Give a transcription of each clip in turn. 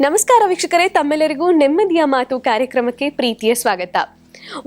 ನಮಸ್ಕಾರ ವೀಕ್ಷಕರೇ ತಮ್ಮೆಲ್ಲರಿಗೂ ನೆಮ್ಮದಿಯ ಮಾತು ಕಾರ್ಯಕ್ರಮಕ್ಕೆ ಪ್ರೀತಿಯ ಸ್ವಾಗತ.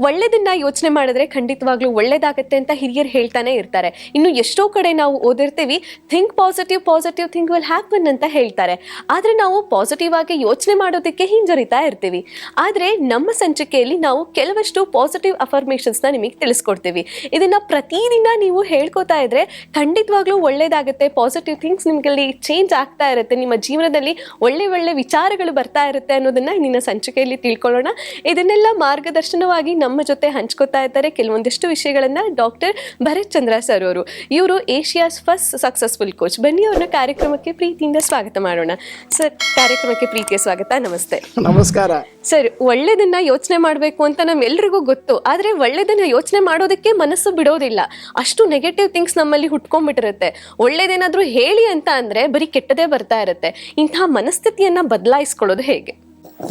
ಒಳ್ಳೆದನ್ನ ಯೋಚನೆ ಮಾಡಿದ್ರೆ ಖಂಡಿತವಾಗ್ಲೂ ಒಳ್ಳೇದಾಗತ್ತೆ ಅಂತ ಹಿರಿಯರು ಹೇಳ್ತಾನೆ ಇರ್ತಾರೆ. ಇನ್ನು ಎಷ್ಟೋ ಕಡೆ ನಾವು ಓದಿರ್ತೀವಿ think positive positive think will happen ಅಂತ ಹೇಳ್ತಾರೆ. ಆದ್ರೆ ನಾವು ಪಾಸಿಟಿವ್ ಆಗಿ ಯೋಚನೆ ಮಾಡೋದಕ್ಕೆ ಹಿಂಜರಿತಾ ಇರ್ತೀವಿ. ಆದ್ರೆ ನಮ್ಮ ಸಂಚಿಕೆಯಲ್ಲಿ ನಾವು ಕೆಲವಷ್ಟು ಪಾಸಿಟಿವ್ ಅಫರ್ಮೇಷನ್ಸ್ನ ನಿಮಗೆ ತಿಳಿಸ್ಕೊಡ್ತೀವಿ. ಇದನ್ನ ಪ್ರತಿದಿನ ನೀವು ಹೇಳ್ಕೊತಾ ಇದ್ರೆ ಖಂಡಿತವಾಗ್ಲೂ ಒಳ್ಳೇದಾಗುತ್ತೆ ಪಾಸಿಟಿವ್ ಥಿಂಗ್ಸ್ ನಿಮಗಲ್ಲಿ ಚೇಂಜ್ ಆಗ್ತಾ ಇರುತ್ತೆ, ನಿಮ್ಮ ಜೀವನದಲ್ಲಿ ಒಳ್ಳೆ ಒಳ್ಳೆ ವಿಚಾರಗಳು ಬರ್ತಾ ಇರುತ್ತೆ ಅನ್ನೋದನ್ನ ನಿನ್ನ ಸಂಚಿಕೆಯಲ್ಲಿ ತಿಳ್ಕೊಳ್ಳೋಣ. ಇದನ್ನೆಲ್ಲ ಮಾರ್ಗದರ್ಶನವಾಗಿ ನಮ್ಮ ಜೊತೆ ಹಂಚ್ಕೋತಾ ಇದ್ದಾರೆ ಕೆಲವೊಂದಿಷ್ಟು ವಿಷಯಗಳನ್ನ ಡಾಕ್ಟರ್ ಭರತ್ ಚಂದ್ರ ಸರ್ ಅವರು. ಇವರು ಏಷ್ಯಾಸ್ ಫಸ್ಟ್ ಸಕ್ಸಸ್ಫುಲ್ ಕೋಚ್. ಬನ್ನಿ ಅವ್ರನ್ನ ಕಾರ್ಯಕ್ರಮಕ್ಕೆ ಪ್ರೀತಿಯಿಂದ ಸ್ವಾಗತ ಮಾಡೋಣ. ಸರ್ ಕಾರ್ಯಕ್ರಮಕ್ಕೆ ಪ್ರೀತಿಯ ಸ್ವಾಗತ. ನಮಸ್ತೆ. ನಮಸ್ಕಾರ. ಸರ್ ಒಳ್ಳೇದನ್ನ ಯೋಚನೆ ಮಾಡಬೇಕು ಅಂತ ನಮ್ಮೆಲ್ರಿಗೂ ಗೊತ್ತು. ಆದ್ರೆ ಒಳ್ಳೇದನ್ನ ಯೋಚನೆ ಮಾಡೋದಕ್ಕೆ ಮನಸ್ಸು ಬಿಡೋದಿಲ್ಲ. ಅಷ್ಟು ನೆಗೆಟಿವ್ ಥಿಂಗ್ಸ್ ನಮ್ಮಲ್ಲಿ ಹುಟ್ಕೊಂಡ್ಬಿಟ್ಟಿರುತ್ತೆ. ಒಳ್ಳೇದೇನಾದ್ರೂ ಹೇಳಿ ಅಂತ ಅಂದ್ರೆ ಬರೀ ಕೆಟ್ಟದೇ ಬರ್ತಾ ಇರುತ್ತೆ. ಇಂತಹ ಮನಸ್ಥಿತಿಯನ್ನ ಬದಲಾಯಿಸ್ಕೊಳ್ಳೋದು ಹೇಗೆ?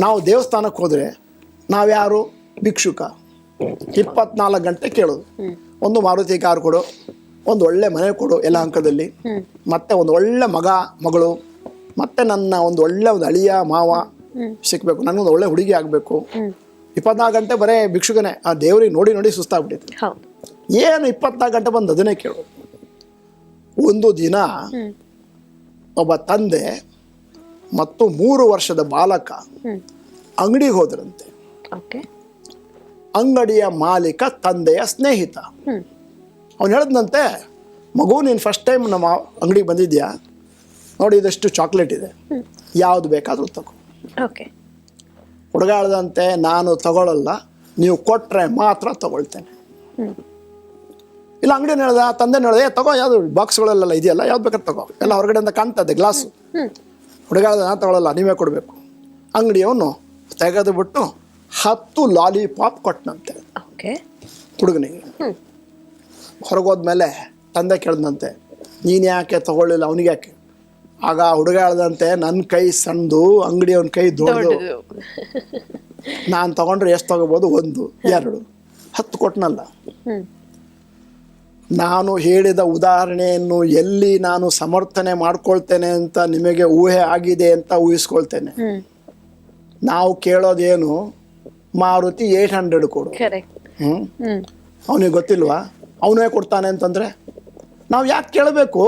ನಾವು ದೇವಸ್ಥಾನಕ್ಕೆ ಹೋದರೆ ನಾವ್ಯಾರು ಭಿಕ್ಷುಕ. ಇಪ್ಪತ್ನಾಲ್ಕು ಗಂಟೆ ಕೇಳೋದು. ಒಂದು ಮಾರುತಿ ಕಾರ್ ಕೊಡು, ಒಂದು ಒಳ್ಳೆ ಮನೆ ಕೊಡು ಎಲ್ಲ ಅಂಕದಲ್ಲಿ. ಮತ್ತೆ ಒಂದು ಒಳ್ಳೆ ಮಗ, ಮಗಳು, ಮತ್ತೆ ನನ್ನ ಒಂದು ಒಳ್ಳೆ ಒಂದು ಅಳಿಯ ಮಾವ ಸಿಕ್ಬೇಕು. ನನಗೊಂದು ಒಳ್ಳೆ ಹುಡುಗಿ ಆಗಬೇಕು. ಇಪ್ಪತ್ನಾಲ್ಕು ಗಂಟೆ ಬರೇ ಭಿಕ್ಷುಕನೇ, ಆ ದೇವ್ರಿಗೆ ನೋಡಿ ನೋಡಿ ಸುಸ್ತಾಗ್ಬಿಟ್ಟಿತ್ತು. ಏನು ಇಪ್ಪತ್ನಾಲ್ಕು ಗಂಟೆ ಬಂದು ಅದನ್ನೇ ಕೇಳು. ಒಂದು ದಿನ ಒಬ್ಬ ತಂದೆ ಮತ್ತು ಮೂರು ವರ್ಷದ ಬಾಲಕ ಅಂಗಡಿಗೆ ಹೋದ್ರಂತೆ. ಅಂಗಡಿಯ ಮಾಲೀಕ ತಂದೆಯ ಸ್ನೇಹಿತ. ಅವನು ಹೇಳಿದ್ನಂತೆ ಮಗು ನೀನು ಫಸ್ಟ್ ಟೈಮ್ ನಮ್ಮ ಅಂಗಡಿಗೆ ಬಂದಿದ್ಯಾ? ನೋಡಿ ಇದಷ್ಟು ಚಾಕ್ಲೇಟ್ ಇದೆ. ಯಾವುದು ಬೇಕಾದರೂ ತಗೋ. ಓಕೆ. ಹುಡುಗಾಡ್ದಂತೆ ನಾನು ತಗೊಳ್ಳಲ್ಲ ನೀವು ಕೊಟ್ಟರೆ ಮಾತ್ರ ತಗೊಳ್ತೇನೆ. ಇಲ್ಲ ಅಂಗಡಿ ಹೇಳ್ದ ತಂದೆ ಹೇಳ್ದೆ ತಗೋ ಯಾವುದು ಬಾಕ್ಸ್ಗಳಲ್ಲೆಲ್ಲ ಇದೆಯಲ್ಲ ಯಾವ್ದು ಬೇಕಾದ್ರೆ ತಗೋ. ಎಲ್ಲ ಹೊರಗಡೆಯಿಂದ ಕಾಣ್ತದೆ ಗ್ಲಾಸು ಹುಡುಗಾಡ್ದ ನಾನು ತಗೊಳ್ಳಲ್ಲ ನೀವೇ ಕೊಡಬೇಕು. ಅಂಗಡಿಯವನು ತೆಗೆದು ಬಿಟ್ಟು ಹತ್ತು ಲಾಲಿಪಾಪ್ ಕೊಟ್ಟನಂತೆ ಓಕೆ. ಹುಡುಗನಿಗೆ. ಹೊರಗೋದ್ಮೇಲೆ ತಂದೆ ಕೇಳ್ದಂತೆ ನೀನು ಯಾಕೆ ತಗೊಳ್ಳಿಲ್ಲ? ಅವನಿಗೆ ಯಾಕೆ? ಆಗ ಹುಡುಗ ಹೇಳ್ದಂತೆ ನನ್ನ ಕೈ ಸಣ್ಣದು ಅಂಗಡಿ ಅವನ ಕೈ ದೊಡ್ಡದು ನಾನು ತಗೊಂಡ್ರೆ ಎಷ್ಟು ತಗೋಬೋದು? ಒಂದು ಎರಡು. ಹತ್ತು ಕೊಟ್ಟನಲ್ಲ ನಾನು ಹೇಳಿದ ಉದಾಹರಣೆಯನ್ನು ಎಲ್ಲಿ ನಾನು ಸಮರ್ಥನೆ ಮಾಡ್ಕೊಳ್ತೇನೆ ಅಂತ ನಿಮಗೆ ಊಹೆ ಆಗಿದೆ ಅಂತ ಊಹಿಸ್ಕೊಳ್ತೇನೆ. ನಾವು ಕೇಳೋದೇನು ಮಾರುತಿ ಏಟ್ ಹಂಡ್ರೆಡ್ ಕೊಡು. ಹ್ಞೂ ಹ್ಮ್? ಅವನಿಗೆ ಗೊತ್ತಿಲ್ವಾ? ಅವನೇ ಕೊಡ್ತಾನೆ ಅಂತಂದ್ರೆ ನಾವು ಯಾಕೆ ಕೇಳಬೇಕು?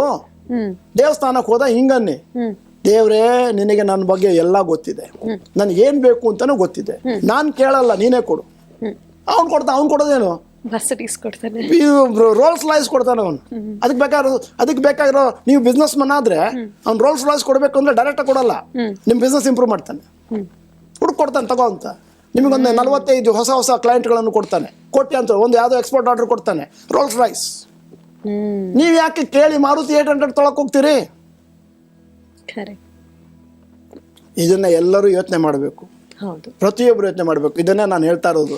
ದೇವಸ್ಥಾನಕ್ಕೆ ಹೋದ ಹಿಂಗನ್ನಿ. ದೇವರೇ ನಿನಗೆ ನನ್ನ ಬಗ್ಗೆ ಎಲ್ಲ ಗೊತ್ತಿದೆ. ನನಗೆ ಏನು ಬೇಕು ಅಂತಾನು ಗೊತ್ತಿದೆ. ನಾನು ಕೇಳಲ್ಲ ನೀನೇ ಕೊಡು. ಅವ್ನ್ ಕೊಡ್ತಾ ಅವ್ನು ಕೊಡೋದೇನು? ರೋಲ್ಸ್ ಲಾಯ್ಸ್ ಕೊಡ್ತಾನೆ ಅವನು. ಅದಕ್ಕೆ ಬೇಕಾಗಿರೋ ಅದಕ್ಕೆ ಬೇಕಾಗಿರೋ ನೀವು ಬಿಸ್ನೆಸ್ ಮನ್ ಆದ್ರೆ ಅವ್ನು ರೋಲ್ಸ್ ಲಾಯ್ಸ್ ಕೊಡ್ಬೇಕು ಅಂದ್ರೆ ಡೈರೆಕ್ಟ್ ಕೊಡಲ್ಲ. ನಿಮ್ಮ ಬಿಸ್ನೆಸ್ ಇಂಪ್ರೂವ್ ಮಾಡ್ತಾನೆ. ಹುಡುಕ್ ಕೊಡ್ತಾನೆ ತಗೋ ಅಂತ. ನಿಮಗೊಂದು ನಲವತ್ತೈದು ಹೊಸ ಹೊಸ ಕ್ಲೈಂಟ್ಗಳನ್ನು ಕೊಡ್ತಾನೆ. ಕೊಟ್ಟಿ ಅಂತ ಒಂದು ಯಾವುದೋ ಎಕ್ಸ್ಪೋರ್ಟ್ ಆರ್ಡರ್ ಕೊಡ್ತಾನೆ. ರೋಲ್ಸ್ ರೈಸ್ ನೀವು ಯಾಕೆ ಕೇಳಿ ಮಾರುತಿ ಏಟ್ ಹಂಡ್ರೆಡ್ ತೊಳಕ್ ಹೋಗ್ತೀರಿ? ಇದನ್ನ ಎಲ್ಲರೂ ಯೋಚನೆ ಮಾಡಬೇಕು. ಹೌದು. ಪ್ರತಿಯೊಬ್ಬರು ಯೋಚನೆ ಮಾಡಬೇಕು. ಇದನ್ನೇ ನಾನು ಹೇಳ್ತಾ ಇರೋದು.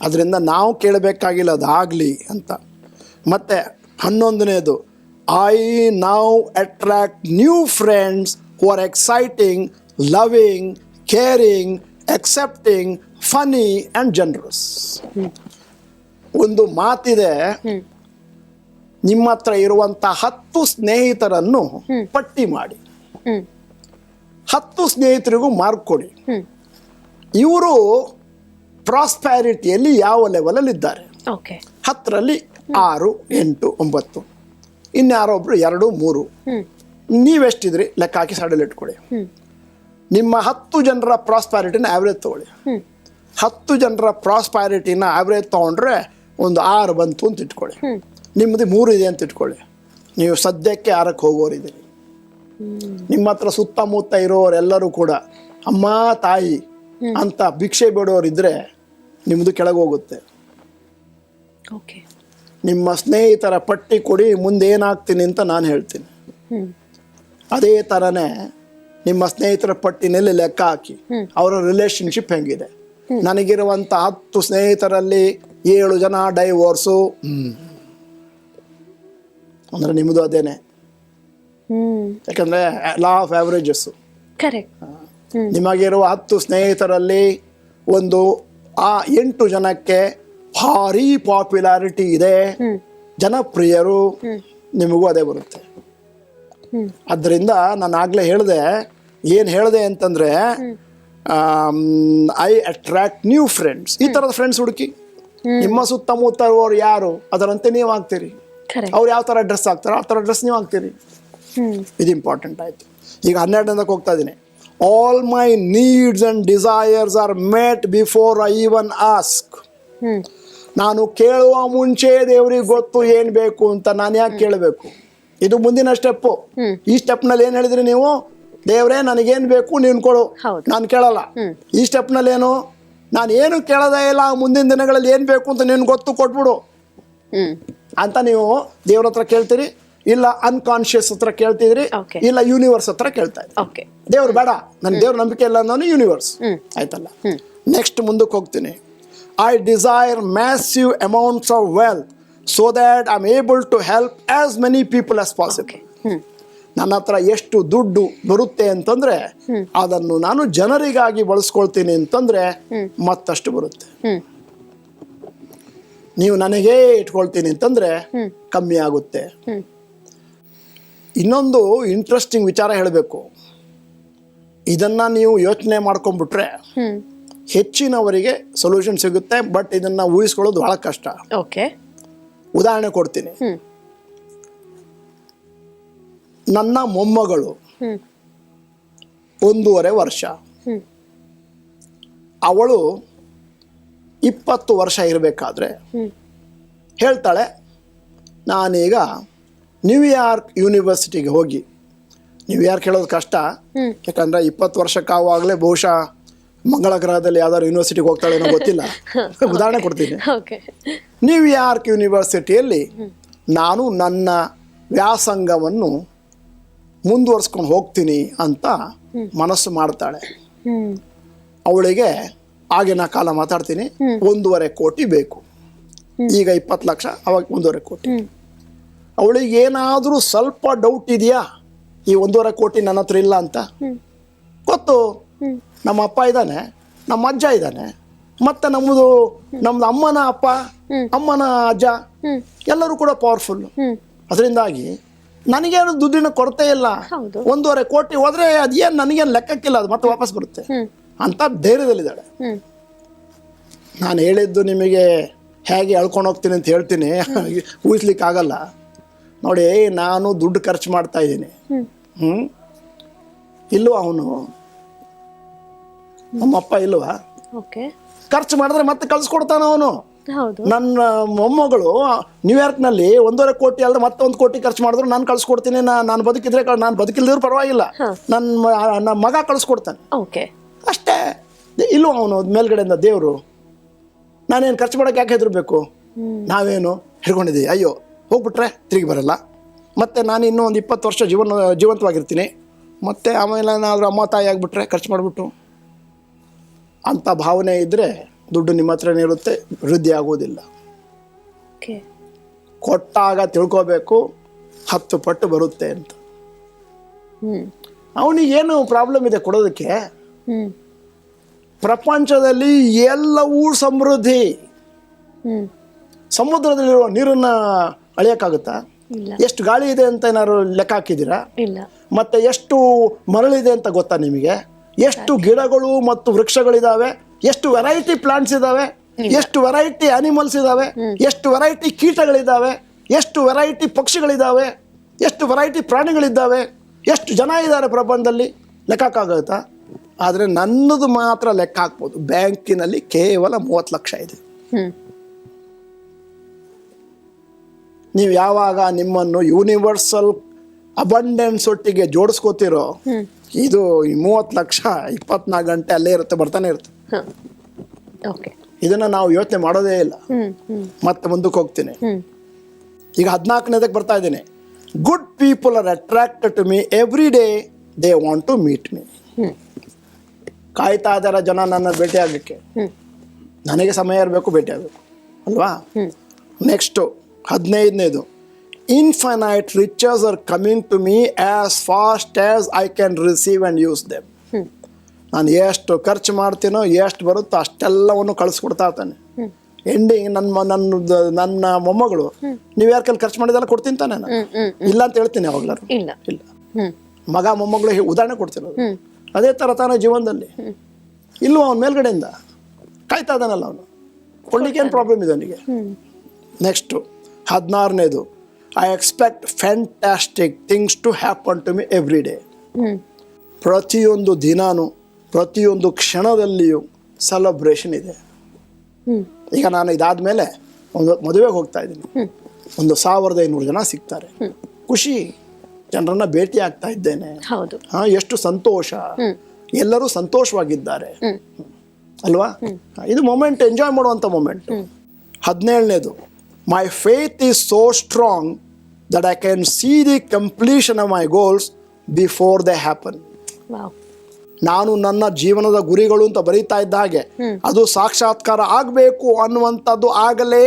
ಅದರಿಂದ ನಾವು ಕೇಳಬೇಕಾಗಿಲ್ಲ ಅದಾಗಲಿ ಅಂತ. ಮತ್ತು ಹನ್ನೊಂದನೇದು I now attract new friends who are exciting loving caring accepting funny and generous ಒಂದು ಮಾತಿದೆ. ನಿಮ್ಮ ಹತ್ರ ಇರುವಂತ ಹತ್ತು ಸ್ನೇಹಿತರನ್ನು ಪಟ್ಟಿ ಮಾಡಿ. ಹತ್ತು ಸ್ನೇಹಿತರಿಗೂ ಮಾರ್ಕ್ ಕೊಡಿ. ಇವರು ಪ್ರಾಸ್ಪ್ಯಾರಿಟಿಯಲ್ಲಿ ಯಾವ ಲೆವೆಲಲ್ಲಿ ಇದ್ದಾರೆ? ಹತ್ತರಲ್ಲಿ ಆರು ಎಂಟು ಒಂಬತ್ತು. ಇನ್ಯಾರೊಬ್ರು ಎರಡು ಮೂರು. ನೀವೆಷ್ಟಿದ್ರಿ? ಲೆಕ್ಕ ಹಾಕಿ ಸಡಲ್ ಇಟ್ಕೊಳ್ಳಿ. ನಿಮ್ಮ ಹತ್ತು ಜನರ ಪ್ರಾಸ್ಪ್ಯಾರಿಟಿನ ಆವ್ರೇಜ್ ತಗೊಳ್ಳಿ. ಹತ್ತು ಜನರ ಪ್ರಾಸ್ಪ್ಯಾರಿಟಿನ ಆವ್ರೇಜ್ ತೊಗೊಂಡ್ರೆ ಒಂದು ಆರು ಬಂತು ಅಂತ ಇಟ್ಕೊಳ್ಳಿ. ನಿಮ್ಮದು ಮೂರು ಇದೆ ಅಂತ ಇಟ್ಕೊಳ್ಳಿ. ನೀವು ಸದ್ಯಕ್ಕೆ ಆರಕ್ಕೆ ಹೋಗೋರಿದ್ದೀರಿ ನಿಮ್ಮ ಹತ್ರ ಸುತ್ತಮುತ್ತ ಇರೋರೆಲ್ಲರೂ ಕೂಡ ಅಮ್ಮ ತಾಯಿ ಅಂತ ಭಿಕ್ಷೆ ಬಿಡೋರಿದ್ರೆ ನಿಮ್ಮದು ಕೆಳಗೆ ಹೋಗುತ್ತೆ. ಓಕೆ. ನಿಮ್ಮ ಸ್ನೇಹಿತರ ಪಟ್ಟಿ ಕೊಡಿ ಮುಂದೆ ಏನಾಗ್ತೀನಿ ಅಂತ ನಾನು ಹೇಳ್ತೀನಿ. ಅದೇ ಥರನೇ ನಿಮ್ಮ ಸ್ನೇಹಿತರ ಪಟ್ಟಿನಲ್ಲಿ ಲೆಕ್ಕ ಹಾಕಿ ಅವರ ರಿಲೇಶನ್ಶಿಪ್ ಹೆಂಗಿದೆ. ನನಗಿರುವಂಥ ಹತ್ತು ಸ್ನೇಹಿತರಲ್ಲಿ ಏಳು ಜನ ಡೈವೋರ್ಸು. ಅಂದ್ರೆ ನಿಮ್ಮದು ಅದೇನೆ. ಯಾಕಂದ್ರೆ ಯಾಕಂದರೆ ಲಾ ಆಫ್ ಆ್ಯಾವ್ರೇಜಸ್ಸು ಕರೆಕ್ಟ್ ನಿಮಗಿರುವ ಹತ್ತು ಸ್ನೇಹಿತರಲ್ಲಿ ಒಂದು ಆ ಎಂಟು ಜನಕ್ಕೆ ಭಾರಿ ಪಾಪ್ಯುಲಾರಿಟಿ ಇದೆ. ಜನಪ್ರಿಯರು ನಿಮಗೂ ಅದೇ ಬರುತ್ತೆ. ಅದರಿಂದ ನಾನು ಆಗಲೇ ಹೇಳಿದೆ ಏನು ಹೇಳಿದೆ ಅಂತಂದ್ರೆ ಐ ಅಟ್ರಾಕ್ಟ್ ನ್ಯೂ ಫ್ರೆಂಡ್ಸ್ ಈ ಥರದ ಫ್ರೆಂಡ್ಸ್ ಹುಡುಕಿ. ನಿಮ್ಮ ಸುತ್ತಮುತ್ತ ಇರುವವರು ಯಾರು? ಅದರಂತೆ ನೀವು ಆಗ್ತೀರಿ. ಅವ್ರು ಯಾವ ಥರ ಡ್ರೆಸ್ ಹಾಕ್ತಾರೋ ಆ ಥರ ಡ್ರೆಸ್ ನೀವು ಹಾಕ್ತೀರಿ. ಇದು ಇಂಪಾರ್ಟೆಂಟ್ ಆಯಿತು. ಈಗ ಹನ್ನೆರಡನೇದಕ್ಕೆ ಹೋಗ್ತಾ ಇದ್ದೀನಿ. All my needs and desires are met before I even ask ನಾನು ಕೇಳುವ ಮುಂಚೆ ದೇವ್ರಿಗೆ ಗೊತ್ತು ಏನು ಬೇಕು ಅಂತ ನಾನು ಯಾಕೆ ಕೇಳಬೇಕು? ಇದು ಮುಂದಿನ ಸ್ಟೆಪ್ಪು. ಈ ಸ್ಟೆಪ್ನಲ್ಲಿ ಏನು ಹೇಳಿದ್ರಿ ನೀವು? ದೇವ್ರೇ ನನಗೇನು ಬೇಕು ನೀನು ಕೊಡು. ನಾನು ಕೇಳಲ್ಲ. ಈ ಸ್ಟೆಪ್ನಲ್ಲಿ ಏನು ನಾನು ಏನು ಕೇಳೋದೇ ಇಲ್ಲ ಮುಂದಿನ ದಿನಗಳಲ್ಲಿ ಏನು ಬೇಕು ಅಂತ ನೀನು ಗೊತ್ತು ಕೊಟ್ಬಿಡು. ಅಂತ ನೀವು ದೇವ್ರ ಹತ್ರ ಕೇಳ್ತೀರಿ ಇಲ್ಲ ಅನ್ಕಾನ್ಶಿಯಸ್ ಹತ್ರ ಕೇಳ್ತಿದ್ರಿ ಇಲ್ಲ ಯೂನಿವರ್ಸ್ ಹತ್ರ ಕೇಳ್ತಾ ಇದ್ರಿ. ದೇವ್ರು ಬೇಡ. ನನ್ ದೇವ್ರ ನಂಬಿಕೆ ಇಲ್ಲ ಅಂದ್ರೆ ಯೂನಿವರ್ಸ್ ಆಯ್ತಲ್ಲ? ನೆಕ್ಸ್ಟ್ ಮುಂದಕ್ಕೆ ಹೋಗ್ತೀನಿ. I desire massive amounts of wealth so that I am able to help as many people as possible ನನ್ನ ಹತ್ರ ಎಷ್ಟು ದುಡ್ಡು ಬರುತ್ತೆ ಅಂತಂದ್ರೆ ಅದನ್ನು ನಾನು ಜನರಿಗಾಗಿ ಬಳಸ್ಕೊಳ್ತೀನಿ ಅಂತಂದ್ರೆ ಮತ್ತಷ್ಟು ಬರುತ್ತೆ. ನೀವು ನನಗೇ ಇಟ್ಕೊಳ್ತೀನಿ ಅಂತಂದ್ರೆ ಕಮ್ಮಿ ಆಗುತ್ತೆ. ಇನ್ನೊಂದು ಇಂಟ್ರೆಸ್ಟಿಂಗ್ ವಿಚಾರ ಹೇಳಬೇಕು. ಇದನ್ನ ನೀವು ಯೋಚನೆ ಮಾಡ್ಕೊಂಡ್ಬಿಟ್ರೆ ಹೆಚ್ಚಿನವರಿಗೆ ಸೊಲ್ಯೂಷನ್ ಸಿಗುತ್ತೆ ಬಟ್ ಇದನ್ನ ಊಹಿಸ್ಕೊಳ್ಳೋದು ಬಹಳ ಕಷ್ಟ. ಓಕೆ ಉದಾಹರಣೆ ಕೊಡ್ತೀನಿ. ನನ್ನ ಮೊಮ್ಮಗಳು. ಒಂದೂವರೆ ವರ್ಷ. ಅವಳು ಇಪ್ಪತ್ತು ವರ್ಷ ಇರಬೇಕಾದ್ರೆ ಹೇಳ್ತಾಳೆ ನಾನೀಗ ನ್ಯೂಯಾರ್ಕ್ ಯೂನಿವರ್ಸಿಟಿಗೆ ಹೋಗಿ. ನ್ಯೂಯಾರ್ಕ್ ಹೇಳೋದು ಕಷ್ಟ. ಯಾಕಂದರೆ ಇಪ್ಪತ್ತು ವರ್ಷಕ್ಕಾವಾಗಲೇ ಬಹುಶಃ ಮಂಗಳ ಗ್ರಹದಲ್ಲಿ ಯಾವ್ದಾದ್ರು ಯೂನಿವರ್ಸಿಟಿಗೆ ಹೋಗ್ತಾಳೆ ಏನೋ ಗೊತ್ತಿಲ್ಲ. ಉದಾಹರಣೆ ಕೊಡ್ತೀನಿ. ನ್ಯೂಯಾರ್ಕ್ ಯೂನಿವರ್ಸಿಟಿಯಲ್ಲಿ ನಾನು ನನ್ನ ವ್ಯಾಸಂಗವನ್ನು ಮುಂದುವರ್ಸ್ಕೊಂಡು ಹೋಗ್ತೀನಿ ಅಂತ ಮನಸ್ಸು ಮಾಡ್ತಾಳೆ. ಅವಳಿಗೆ ಆಗಿನ ಕಾಲ ಮಾತಾಡ್ತೀನಿ ಒಂದೂವರೆ ಕೋಟಿ ಬೇಕು. ಈಗ ಇಪ್ಪತ್ತು ಲಕ್ಷ ಅವಾಗ ಒಂದೂವರೆ ಕೋಟಿ. ಅವಳಿಗೆ ಏನಾದರೂ ಸ್ವಲ್ಪ ಡೌಟ್ ಇದೆಯಾ? ಈ ಒಂದೂವರೆ ಕೋಟಿ ನನ್ನ ಹತ್ರ ಇಲ್ಲ ಅಂತ? ಗೊತ್ತು? ನಮ್ಮ ಅಪ್ಪ ಇದ್ದಾನೆ ನಮ್ಮ ಅಜ್ಜ ಇದ್ದಾನೆ ಮತ್ತೆ ನಮ್ಮದು ನಮ್ದು ಅಮ್ಮನ ಅಪ್ಪ ಅಮ್ಮನ ಅಜ್ಜ ಎಲ್ಲರೂ ಕೂಡ ಪವರ್ಫುಲ್ ಅದರಿಂದಾಗಿ ನನಗೇನು ದುಡ್ಡಿನ ಕೊರತೆ ಇಲ್ಲ. ಒಂದೂವರೆ ಕೋಟಿ ಹೋದ್ರೆ ಅದೇನು ನನಗೇನು ಲೆಕ್ಕಕ್ಕಿಲ್ಲ ಅದು ಮತ್ತೆ ವಾಪಸ್ ಬರುತ್ತೆ. ಅಂತ ಧೈರ್ಯದಲ್ಲಿದ್ದಾಳೆ. ನಾನು ಹೇಳಿದ್ದು ನಿಮಗೆ ಹೇಗೆ ಎಳ್ಕೊಂಡು ಹೋಗ್ತೀನಿ ಅಂತ ಹೇಳ್ತೀನಿ. ಊಹಿಸ್ಲಿಕ್ಕೆ ಆಗಲ್ಲ ನೋಡಿ ನಾನು ದುಡ್ಡು ಖರ್ಚು ಮಾಡ್ತಾ ಇದ್ದೀನಿ. ಹ್ಞೂ ಇಲ್ವಾ ಅವನು? ನಮ್ಮಪ್ಪ ಇಲ್ವಾ? ಓಕೆ. ಖರ್ಚು ಮಾಡಿದ್ರೆ ಮತ್ತೆ ಕಳ್ಸಿಕೊಡ್ತಾನ ಅವನು. ನನ್ನ ಮೊಮ್ಮಗಳು ನ್ಯೂಯಾರ್ಕ್ನಲ್ಲಿ ಒಂದೂವರೆ ಕೋಟಿ ಅಲ್ಲದೆ ಮತ್ತೆ ಒಂದು ಕೋಟಿ ಖರ್ಚು ಮಾಡಿದ್ರು ನಾನು ಕಳ್ಸಿಕೊಡ್ತೀನಿ ನಾನು ಬದುಕಿದ್ರೆ ನಾನು ಬದುಕಿಲ್ದಿದ್ರು ಪರವಾಗಿಲ್ಲ. ನನ್ನ ನನ್ನ ಮಗ ಕಳ್ಸ್ಕೊಡ್ತಾನೆ. ಓಕೆ. ಅಷ್ಟೇ. ಇಲ್ಲೂ ಅವನು ಮೇಲ್ಗಡೆಯಿಂದ ದೇವರು ನಾನೇನು ಖರ್ಚು ಮಾಡೋಕೆ ಯಾಕೆ ಹೆದರ್ಬೇಕು? ನಾವೇನು ಹಿಡ್ಕೊಂಡಿದ್ದೀವಿ. ಅಯ್ಯೋ ಹೋಗ್ಬಿಟ್ರೆ ತಿರುಗಿ ಬರಲ್ಲ. ಮತ್ತೆ ನಾನು ಇನ್ನೂ ಒಂದು ಇಪ್ಪತ್ತು ವರ್ಷ ಜೀವನ ಜೀವಂತವಾಗಿರ್ತೀನಿ. ಮತ್ತೆ ಆಮೇಲೆ ಏನಾದರೂ ಅಮ್ಮ ತಾಯಿ ಆಗಿಬಿಟ್ರೆ ಖರ್ಚು ಮಾಡಿಬಿಟ್ಟು ಅಂಥ ಭಾವನೆ ಇದ್ದರೆ ದುಡ್ಡು ನಿಮ್ಮ ಹತ್ರನೇ ಇರುತ್ತೆ ವೃದ್ಧಿ ಆಗೋದಿಲ್ಲ ಓಕೆ ಕೊಟ್ಟಾಗ ತಿಳ್ಕೋಬೇಕು ಹತ್ತು ಪಟ್ಟು ಬರುತ್ತೆ ಅಂತ. ಅವನಿಗೇನು ಪ್ರಾಬ್ಲಮ್ ಇದೆ ಕೊಡೋದಕ್ಕೆ? ಪ್ರಪಂಚದಲ್ಲಿ ಎಲ್ಲವೂ ಸಮೃದ್ಧಿ. ಸಮುದ್ರದಲ್ಲಿರುವ ನೀರನ್ನ ಅಳೆಯಕಾಗುತ್ತಾ ಇಲ್ಲ. ಎಷ್ಟು ಗಾಳಿ ಇದೆ ಅಂತ ಏನಾದ್ರು ಲೆಕ್ಕ ಹಾಕಿದ್ದೀರಾ? ಮತ್ತೆ ಎಷ್ಟು ಮರಳಿದೆ ಅಂತ ಗೊತ್ತಾ ನಿಮಗೆ? ಎಷ್ಟು ಗಿಡಗಳು ಮತ್ತು ವೃಕ್ಷಗಳಿದಾವೆ? ಎಷ್ಟು ವೆರೈಟಿ ಪ್ಲಾಂಟ್ಸ್ ಇದಾವೆ ಎಷ್ಟು ವೆರೈಟಿ ಅನಿಮಲ್ಸ್ ಇದಾವೆ ಎಷ್ಟು ವೆರೈಟಿ ಕೀಟಗಳಿದ್ದಾವೆ ಎಷ್ಟು ವೆರೈಟಿ ಪಕ್ಷಿಗಳಿದ್ದಾವೆ ಎಷ್ಟು ವೆರೈಟಿ ಪ್ರಾಣಿಗಳಿದ್ದಾವೆ ಎಷ್ಟು ಜನ ಇದ್ದಾರೆ ಪ್ರಪಂಚದಲ್ಲಿ ಲೆಕ್ಕಕ್ಕಾಗುತ್ತಾ? ಆದರೆ ನನ್ನದು ಮಾತ್ರ ಲೆಕ್ಕ ಹಾಕ್ಬೋದು. ಬ್ಯಾಂಕಿನಲ್ಲಿ ಕೇವಲ ಮೂವತ್ತು ಲಕ್ಷ ಇದೆ. ನೀವು ಯಾವಾಗ ನಿಮ್ಮನ್ನು ಯೂನಿವರ್ಸಲ್ ಅಬಂಡೆನ್ಸ್ ಒಟ್ಟಿಗೆ ಜೋಡಿಸ್ಕೋತಿರೋ ಇದು ಮೂವತ್ತು ಲಕ್ಷ ಇಪ್ಪತ್ನಾಲ್ಕು ಗಂಟೆ ಅಲ್ಲೇ ಇರುತ್ತೆ ಬರ್ತಾನೆ ಇರುತ್ತೆ. ಇದನ್ನು ನಾವು ಯೋಚನೆ ಮಾಡೋದೇ ಇಲ್ಲ. ಮತ್ತೆ ಮುಂದಕ್ಕೆ ಹೋಗ್ತೀನಿ. ಈಗ ಹದಿನಾಲ್ಕನೇದಕ್ಕೆ ಬರ್ತಾ ಇದ್ದೀನಿ. Good people are attracted to me every day they want to meet me ಕಾಯ್ತಾ ಇದಾರ ಜನ ನನ್ನ ಭೇಟಿ ಆಗಲಿಕ್ಕೆ. ನನಗೆ ಸಮಯ ಇರಬೇಕು ಭೇಟಿ ಆಗಬೇಕು. ಅಲ್ವಾ? Next ಹದಿನೈದನೇದು. Infinite riches are coming to me as fast as I can receive and use them ನಾನು ಎಷ್ಟು ಖರ್ಚು ಮಾಡ್ತೀನೋ ಎಷ್ಟು ಬರುತ್ತೋ ಅಷ್ಟೆಲ್ಲವನ್ನು ಕಳಿಸ್ಕೊಡ್ತಾ ಇರ್ತಾನೆ. ಎಂಡಿಂಗ್ ನನ್ನ ನನ್ನ ನನ್ನ ಮೊಮ್ಮಗಳು ನೀವು ಯಾರ ಕೈಲಿ ಖರ್ಚು ಮಾಡಿದೆಲ್ಲ ಕೊಡ್ತೀನಿ ತಾನೆ ನಾನು. ಇಲ್ಲ ಅಂತ ಹೇಳ್ತೀನಿ ಯಾವಾಗ್ಲಾರು ಇಲ್ಲ. ಇಲ್ಲ. ಮಗ ಮೊಮ್ಮಗಳು ಉದಾಹರಣೆ ಕೊಡ್ತಿರೋದು ಅದೇ ಥರ ತಾನೇ ಜೀವನದಲ್ಲಿ. ಇಲ್ಲೂ ಅವನ ಮೇಲ್ಗಡೆಯಿಂದ ಕಾಯ್ತಾ ಇದ್ದಾನಲ್ಲ ಅವನು. ಕೊಡ್ಲಿಕ್ಕೆ ಏನು ಪ್ರಾಬ್ಲಮ್ ಇದೆ ಅವನಿಗೆ? Next ಹದಿನಾರನೇದು I expect fantastic things to happen to me every day ಪ್ರತಿಯೊಂದು ದಿನಾನು ಪ್ರತಿಯೊಂದು ಕ್ಷಣದಲ್ಲಿಯೂ ಸೆಲೆಬ್ರೇಷನ್ ಇದೆ. ಈಗ ನಾನು ಇದಾದ್ಮೇಲೆ ಒಂದು ಮದುವೆಗೆ ಹೋಗ್ತಾ ಇದ್ದೀನಿ. ಒಂದು ಸಾವಿರದ ಐನೂರು ಜನ ಸಿಗ್ತಾರೆ. ಖುಷಿ. ಜನರನ್ನ ಭೇಟಿ ಆಗ್ತಾ ಇದ್ದೇನೆ. ಹಾ ಎಷ್ಟು ಸಂತೋಷ. ಎಲ್ಲರೂ ಸಂತೋಷವಾಗಿದ್ದಾರೆ. ಅಲ್ವಾ? ಇದು ಮೊಮೆಂಟ್ ಎಂಜಾಯ್ ಮಾಡುವಂಥ moment ಹದಿನೇಳನೇದು my faith is so strong that I can see the completion of my goals before they happen ನಾನು ನನ್ನ ಜೀವನದ ಗುರಿಗಳು ಅಂತ ಬರೀತಾ ಇದ್ದ ಹಾಗೆ ಅದು ಸಾಕ್ಷಾತ್ಕಾರ ಆಗಬೇಕು ಅನ್ನುವಂಥದ್ದು ಆಗಲೇ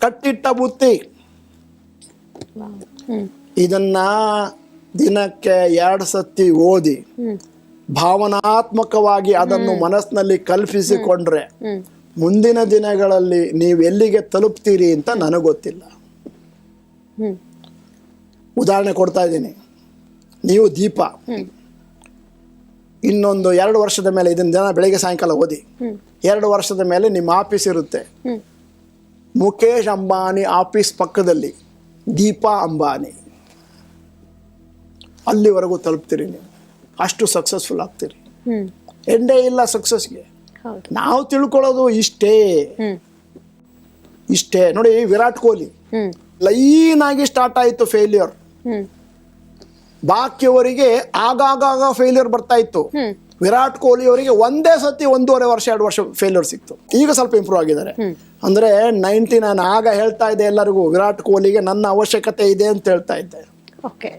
ಕಟ್ಟಿಟ್ಟ ಬುತ್ತಿ. ಇದನ್ನ ದಿನಕ್ಕೆ ಎರಡು ಸತಿ ಓದಿ ಭಾವನಾತ್ಮಕವಾಗಿ ಅದನ್ನು ಮನಸ್ಸಿನಲ್ಲಿ ಕಲ್ಪಿಸಿಕೊಂಡ್ರೆ ಮುಂದಿನ ದಿನಗಳಲ್ಲಿ ನೀವು ಎಲ್ಲಿಗೆ ತಲುಪ್ತೀರಿ ಅಂತ ನನಗೆ ಗೊತ್ತಿಲ್ಲ. ಉದಾಹರಣೆ ಕೊಡ್ತಾ ಇದ್ದೀನಿ. ನೀವು ದೀಪ. ಇನ್ನೊಂದು ಎರಡು ವರ್ಷದ ಮೇಲೆ ಇದನ್ನ ದಿನ ಬೆಳಗ್ಗೆ ಸಾಯಂಕಾಲ ಓದಿ. ಎರಡು ವರ್ಷದ ಮೇಲೆ ನಿಮ್ಮ ಆಫೀಸ್ ಇರುತ್ತೆ. ಮುಖೇಶ್ ಅಂಬಾನಿ ಆಫೀಸ್ ಪಕ್ಕದಲ್ಲಿ. ದೀಪಾ ಅಂಬಾನಿ. ಅಲ್ಲಿವರೆಗೂ ತಲುಪ್ತೀರಿ ನೀವು. ಅಷ್ಟು ಸಕ್ಸಸ್ಫುಲ್ ಆಗ್ತೀರಿ. ಎಂಡೇ ಇಲ್ಲ ಸಕ್ಸಸ್ಗೆ ನಾವು ತಿಳ್ಕೊಳ್ಳೋದು ಇಷ್ಟೇ. ಇಷ್ಟೇ. ನೋಡಿ ವಿರಾಟ್ ಕೊಹ್ಲಿ. ಲೈನ್ ಆಗಿ ಸ್ಟಾರ್ಟ್ ಆಯಿತು ಫೇಲ್ಯೂರ್ ಬಾಕಿಯವರಿಗೆ ಆಗಾಗ ಫೇಲ್ಯೂರ್ ಬರ್ತಾ ಇತ್ತು. ವಿರಾಟ್ ಕೊಹ್ಲಿ ಅವರಿಗೆ ಒಂದೇ ಸತಿ ಒಂದೂವರೆ ವರ್ಷ ಎರಡು ವರ್ಷ ಫೇಲ್ಯೂರ್ ಸಿಕ್ತು. ಈಗ ಸ್ವಲ್ಪ ಇಂಪ್ರೂವ್ ಆಗಿದ್ದಾರೆ. ಅಂದ್ರೆ ನೈಂಟಿ ನಾನು ಆಗ ಹೇಳ್ತಾ ಇದ್ದೆ ಎಲ್ಲರಿಗೂ ವಿರಾಟ್ ಕೊಹ್ಲಿಗೆ ನನ್ನ ಅವಶ್ಯಕತೆ ಇದೆ ಅಂತ ಹೇಳ್ತಾ ಇದ್ದೆ. ಓಕೆ.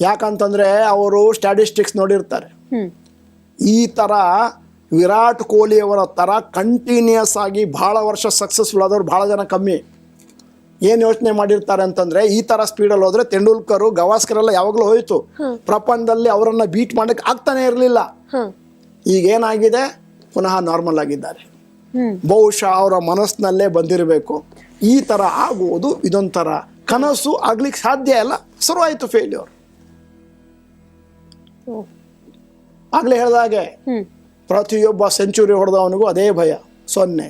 ಯಾಕಂತಂದ್ರೆ ಅವರು ಸ್ಟ್ಯಾಟಿಸ್ಟಿಕ್ಸ್ ನೋಡಿರ್ತಾರೆ. ಈ ತರ ವಿರಾಟ್ ಕೊಹ್ಲಿ ಅವರ ತರ ಕಂಟಿನ್ಯೂಸ್ ಆಗಿ ಬಹಳ ವರ್ಷ ಸಕ್ಸಸ್ಫುಲ್ ಆದವ್ರು ಬಹಳ ಜನ ಕಮ್ಮಿ. ಏನು ಯೋಚನೆ ಮಾಡಿರ್ತಾರೆ ಅಂತಂದ್ರೆ ಈ ಥರ ಸ್ಪೀಡಲ್ಲಿ ಹೋದ್ರೆ ತೆಂಡೂಲ್ಕರ್ ಗವಾಸ್ಕರ್ ಎಲ್ಲ ಯಾವಾಗಲೂ ಹೋಯ್ತು. ಪ್ರಪಂಚದಲ್ಲಿ ಅವರನ್ನ ಬೀಟ್ ಮಾಡಕ್ ಆಗ್ತಾನೆ ಇರಲಿಲ್ಲ. ಈಗ ಏನಾಗಿದೆ? ಪುನಃ ನಾರ್ಮಲ್ ಆಗಿದ್ದಾರೆ. ಬಹುಶಃ ಅವರ ಮನಸ್ಸಿನಲ್ಲೇ ಬಂದಿರಬೇಕು. ಈ ತರ ಆಗುವುದು ಇದೊಂಥರ ಕನಸು ಆಗ್ಲಿಕ್ಕೆ ಸಾಧ್ಯ ಇಲ್ಲ. ಶುರುವಾಯಿತು ಫೇಲ್ಯೂರ್ ಆಗ್ಲೇ ಹೇಳ್ದಾಗೆ ಪ್ರತಿಯೊಬ್ಬ ಸೆಂಚುರಿ ಹೊಡೆದವನಿಗೂ ಅದೇ ಭಯ. ಸೊನ್ನೆ.